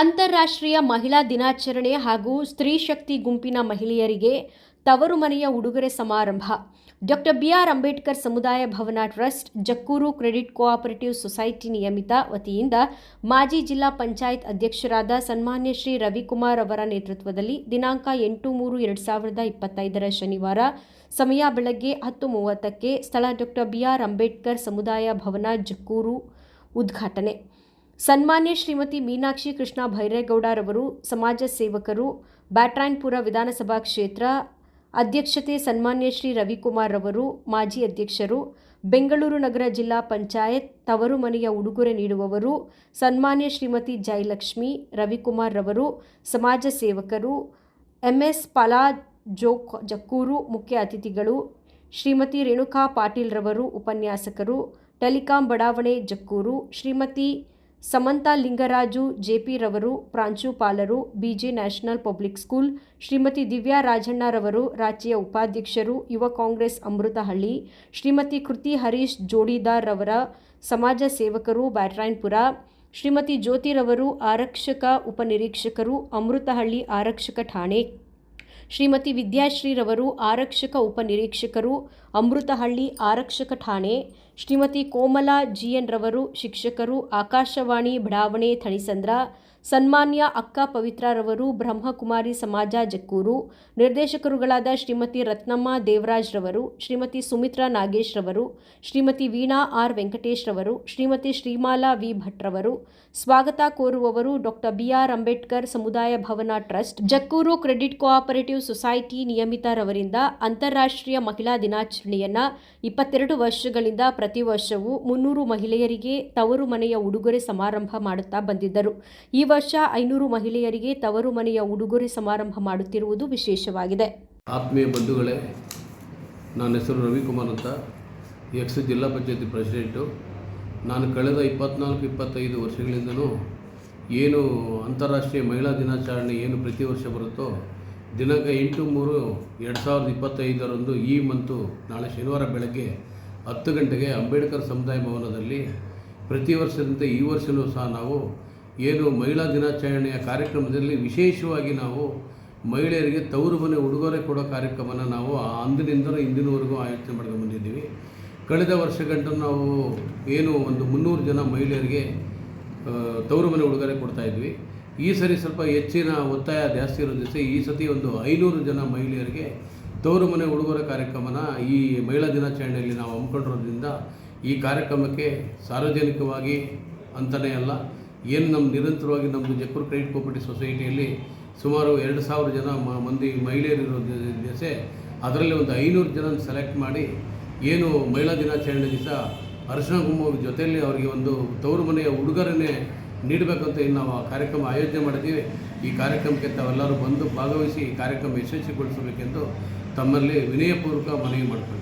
ಅಂತಾರಾಷ್ಟ್ರೀಯ ಮಹಿಳಾ ದಿನಾಚರಣೆ ಹಾಗೂ ಸ್ತ್ರೀ ಶಕ್ತಿ ಗುಂಪಿನ ಮಹಿಳೆಯರಿಗೆ ತವರು ಮನೆಯ ಉಡುಗೊರೆ ಸಮಾರಂಭ. ಡಾಕ್ಟರ್ ಬಿಆರ್ ಅಂಬೇಡ್ಕರ್ ಸಮುದಾಯ ಭವನ trust, Jakkur credit cooperative society ನಿಯಮಿತ ವತಿಯಿಂದ ಮಾಜಿ ಜಿಲ್ಲಾ ಪಂಚಾಯತ್ ಅಧ್ಯಕ್ಷರಾದ ಸನ್ಮಾನ್ಯ ಶ್ರೀ ರವಿಕುಮಾರ್ ಅವರ ನೇತೃತ್ವದಲ್ಲಿ ದಿನಾಂಕ ಎಂಟು ಮೂರು ಎರಡು ಸಾವಿರದ ಇಪ್ಪತ್ತೈದರ ಶನಿವಾರ ಸಮಯ ಬೆಳಗ್ಗೆ ಹತ್ತು ಮೂವತ್ತಕ್ಕೆ ಸ್ಥಳ ಡಾಕ್ಟರ್ ಬಿಆರ್ ಅಂಬೇಡ್ಕರ್ ಸಮುದಾಯ ಭವನ ಜಕ್ಕೂರು ಉದ್ಘಾಟನೆ. ಸನ್ಮಾನ್ಯ ಶ್ರೀಮತಿ ಮೀನಾಕ್ಷಿ ಕೃಷ್ಣ ಭೈರೇಗೌಡರವರು, ಸಮಾಜ ಸೇವಕರು, ಬ್ಯಾಟ್ರಾಯನ್ಪುರ ವಿಧಾನಸಭಾ ಕ್ಷೇತ್ರ ಅಧ್ಯಕ್ಷತೆ ಸನ್ಮಾನ್ಯ ಶ್ರೀ ರವಿಕುಮಾರ್ ರವರು ಮಾಜಿ ಅಧ್ಯಕ್ಷರು, ಬೆಂಗಳೂರು ನಗರ ಜಿಲ್ಲಾ ಪಂಚಾಯತ್ ತವರು ಮನೆಯ ಉಡುಗೊರೆ ನೀಡುವವರು, ಸನ್ಮಾನ್ಯ ಶ್ರೀಮತಿ ಜಯಲಕ್ಷ್ಮಿ ರವಿಕುಮಾರ್ ರವರು ಸಮಾಜ ಸೇವಕರು, ಎಂಎಸ್ ಪಲಾ ಜೋಕ್ ಜಕ್ಕೂರು ಮುಖ್ಯ ಅತಿಥಿಗಳು, ಶ್ರೀಮತಿ ರೇಣುಕಾ ಪಾಟೀಲ್ ರವರು ಉಪನ್ಯಾಸಕರು, ಟೆಲಿಕಾಂ ಬಡಾವಣೆ ಜಕ್ಕೂರು, ಶ್ರೀಮತಿ ಸಮಂತಾ ಲಿಂಗರಾಜು ಜೆಪಿ ರವರು ಪ್ರಾಂಶುಪಾಲರು BJ national public school, Shrimati Divya ರಾಜಣ್ಣರವರು, ರಾಜ್ಯ ಉಪಾಧ್ಯಕ್ಷರು, ಯುವ ಕಾಂಗ್ರೆಸ್ ಅಮೃತಹಳ್ಳಿ, ಶ್ರೀಮತಿ ಕೃತಿ ಹರೀಶ್ ಜೋಡಿದಾರ್ ರವರ ಸಮಾಜ ಸೇವಕರು ಬ್ಯಾಟ್ರಾಯನ್ಪುರ, ಶ್ರೀಮತಿ ಜ್ಯೋತಿರವರು ಆರಕ್ಷಕ ಉಪನಿರೀಕ್ಷಕರು, ಅಮೃತಹಳ್ಳಿ ಆರಕ್ಷಕ ಠಾಣೆ, ಶ್ರೀಮತಿ ವಿದ್ಯಾಶ್ರೀರವರು ಆರಕ್ಷಕ ಉಪನಿರೀಕ್ಷಕರು, ಅಮೃತಹಳ್ಳಿ ಆರಕ್ಷಕ ಠಾಣೆ ಶ್ರೀಮತಿ ಕೋಮಲಾ ಜಿಎನ್ ರವರು, ಶಿಕ್ಷಕರು, ಆಕಾಶವಾಣಿ, ಬಡಾವಣೆ, ಥಣಿಸಂದ್ರ, ಸನ್ಮಾನ್ಯ ಅಕ್ಕ ಪವಿತ್ರರವರು ಬ್ರಹ್ಮಕುಮಾರಿ ಸಮಾಜ ಜಕ್ಕೂರು, ನಿರ್ದೇಶಕರುಗಳಾದ ಶ್ರೀಮತಿ ರತ್ನಮ್ಮ ದೇವರಾಜ್ ರವರು, ಶ್ರೀಮತಿ ಸುಮಿತ್ರಾ ನಾಗೇಶ್ ರವರು, ಶ್ರೀಮತಿ ವೀಣಾ ಆರ್ ವೆಂಕಟೇಶ್ ರವರು, ಶ್ರೀಮತಿ ಶ್ರೀಮಾಲಾ ವಿ ಭಟ್ ರವರು. ಸ್ವಾಗತ ಕೋರುವವರು ಡಾಕ್ಟರ್ ಬಿಆರ್ ಅಂಬೇಡ್ಕರ್ ಸಮುದಾಯ ಭವನ trust, Jakkur credit cooperative society ನಿಯಮಿತರವರಿಂದ ಅಂತಾರಾಷ್ಟ್ರೀಯ ಮಹಿಳಾ ದಿನಾಚರಣೆಯನ್ನು ಇಪ್ಪತ್ತೆರಡು ವರ್ಷಗಳಿಂದ ಪ್ರತಿ ವರ್ಷವೂ ಮುನ್ನೂರು ಮಹಿಳೆಯರಿಗೆ ತವರು ಮನೆಯ ಉಡುಗೊರೆ ಸಮಾರಂಭ ಮಾಡುತ್ತಾ ಬಂದಿದ್ದರು. ಈ ವರ್ಷ ಐನೂರು ಮಹಿಳೆಯರಿಗೆ ತವರು ಮನೆಯ ಉಡುಗೊರೆ ಸಮಾರಂಭ ಮಾಡುತ್ತಿರುವುದು ವಿಶೇಷವಾಗಿದೆ. ಆತ್ಮೀಯ ಬಂಧುಗಳೇ, ನನ್ನ ಹೆಸರು ರವಿಕುಮಾರ್ ಅಂತ. ಎಕ್ಸ್ ಜಿಲ್ಲಾ ಪಂಚಾಯತಿ ಪ್ರೆಸಿಡೆಂಟು. ನಾನು ಕಳೆದ ಇಪ್ಪತ್ನಾಲ್ಕು, ಇಪ್ಪತ್ತೈದು ವರ್ಷಗಳಿಂದನೂ ಏನು ಅಂತಾರಾಷ್ಟ್ರೀಯ ಮಹಿಳಾ ದಿನಾಚರಣೆ ಏನು ಪ್ರತಿ ವರ್ಷ ಬರುತ್ತೋ, ದಿನಾಂಕ ಎಂಟು ಮೂರು, ಎರಡು ಸಾವಿರದ ಇಪ್ಪತ್ತೈದರಂದು ಈ ಮಂತು ನಾಳೆ ಶನಿವಾರ ಬೆಳಗ್ಗೆ ಹತ್ತು ಗಂಟೆಗೆ ಅಂಬೇಡ್ಕರ್ ಸಮುದಾಯ ಭವನದಲ್ಲಿ ಪ್ರತಿ ವರ್ಷದಂತೆ ಈ ವರ್ಷವೂ ಸಹ ನಾವು ಏನು ಮಹಿಳಾ ದಿನಾಚರಣೆಯ ಕಾರ್ಯಕ್ರಮದಲ್ಲಿ ವಿಶೇಷವಾಗಿ ನಾವು ಮಹಿಳೆಯರಿಗೆ ತವರು ಮನೆ ಉಡುಗೊರೆ ಕೊಡೋ ಕಾರ್ಯಕ್ರಮನ ನಾವು ಅಂದಿನಿಂದಲೂ ಇಂದಿನವರೆಗೂ ಆಯೋಜನೆ ಮಾಡ್ಕೊಂಡು ಬಂದಿದ್ದೀವಿ. ಕಳೆದ ವರ್ಷಗಂಟು ನಾವು ಏನು ಒಂದು ಮುನ್ನೂರು ಜನ ಮಹಿಳೆಯರಿಗೆ ತವರು ಮನೆ ಉಡುಗೊರೆ ಕೊಡ್ತಾ ಇದ್ವಿ. ಈ ಸರಿ ಸ್ವಲ್ಪ ಹೆಚ್ಚಿನ ಒತ್ತಾಯ ಜಾಸ್ತಿ ಇರೋದ್ರಿಂದ ಈ ಸತಿ ಒಂದು ಐನೂರು ಜನ ಮಹಿಳೆಯರಿಗೆ ತವರು ಮನೆ ಉಡುಗೊರೆ ಕಾರ್ಯಕ್ರಮನ ಈ ಮಹಿಳಾ ದಿನಾಚರಣೆಯಲ್ಲಿ ನಾವು ಹಮ್ಮಿಕೊಂಡಿರೋದ್ರಿಂದ ಈ ಕಾರ್ಯಕ್ರಮಕ್ಕೆ ಸಾರ್ವಜನಿಕವಾಗಿ ಅಂತಲೇ ಅಲ್ಲ, ಏನು ನಮ್ಮ ನಿರಂತರವಾಗಿ ನಮ್ಮದು ಜಕ್ಕೂರು ಕ್ರೆಡಿಟ್ ಕೋಪರೇಟಿವ್ ಸೊಸೈಟಿಯಲ್ಲಿ ಸುಮಾರು ಎರಡು ಸಾವಿರ ಜನ ಮಂದಿ ಮಹಿಳೆಯರಿರೋ ದಿವಸೆ ಅದರಲ್ಲಿ ಒಂದು ಐನೂರು ಜನ ಸೆಲೆಕ್ಟ್ ಮಾಡಿ ಏನು ಮಹಿಳಾ ದಿನಾಚರಣೆ ದಿವಸ ಅರಶಿನ ಕುಂಭ ಜೊತೆಯಲ್ಲಿ ಅವರಿಗೆ ಒಂದು ತವರು ಮನೆಯ ಉಡುಗೊರೆನೇ ನೀಡಬೇಕಂತ ಏನು ನಾವು ಆ ಕಾರ್ಯಕ್ರಮ ಆಯೋಜನೆ ಮಾಡಿದ್ದೀವಿ. ಈ ಕಾರ್ಯಕ್ರಮಕ್ಕೆ ತಾವೆಲ್ಲರೂ ಬಂದು ಭಾಗವಹಿಸಿ ಈ ಕಾರ್ಯಕ್ರಮ ಯಶಸ್ವಿಗೊಳಿಸಬೇಕೆಂದು ತಮ್ಮಲ್ಲಿ ವಿನಯಪೂರ್ವಕ ಮನವಿ ಮಾಡ್ತೀನಿ